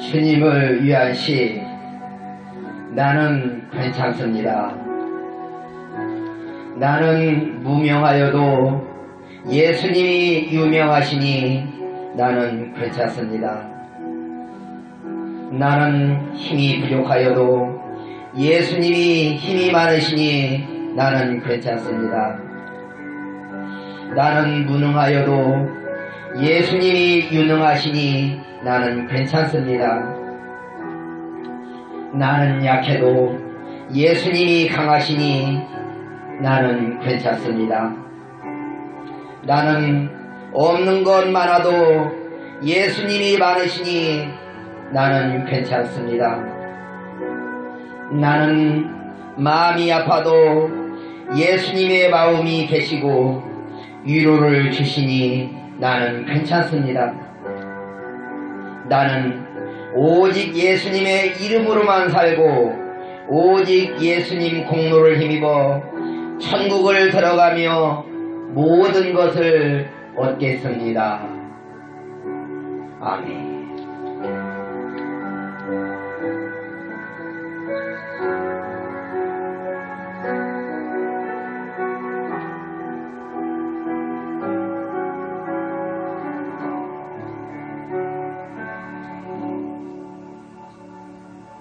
주님을 위한 시 나는 괜찮습니다. 나는 무명하여도 예수님이 유명하시니 나는 괜찮습니다. 나는 힘이 부족하여도 예수님이 힘이 많으시니 나는 괜찮습니다. 나는 무능하여도 예수님이 유능하시니 나는 괜찮습니다. 나는 약해도 예수님이 강하시니 나는 괜찮습니다. 나는 없는 것 많아도 예수님이 많으시니 나는 괜찮습니다. 나는 마음이 아파도 예수님의 마음이 계시고 위로를 주시니 나는 괜찮습니다. 나는 오직 예수님의 이름으로만 살고 오직 예수님 공로를 힘입어 천국을 들어가며 모든 것을 얻겠습니다. 아멘.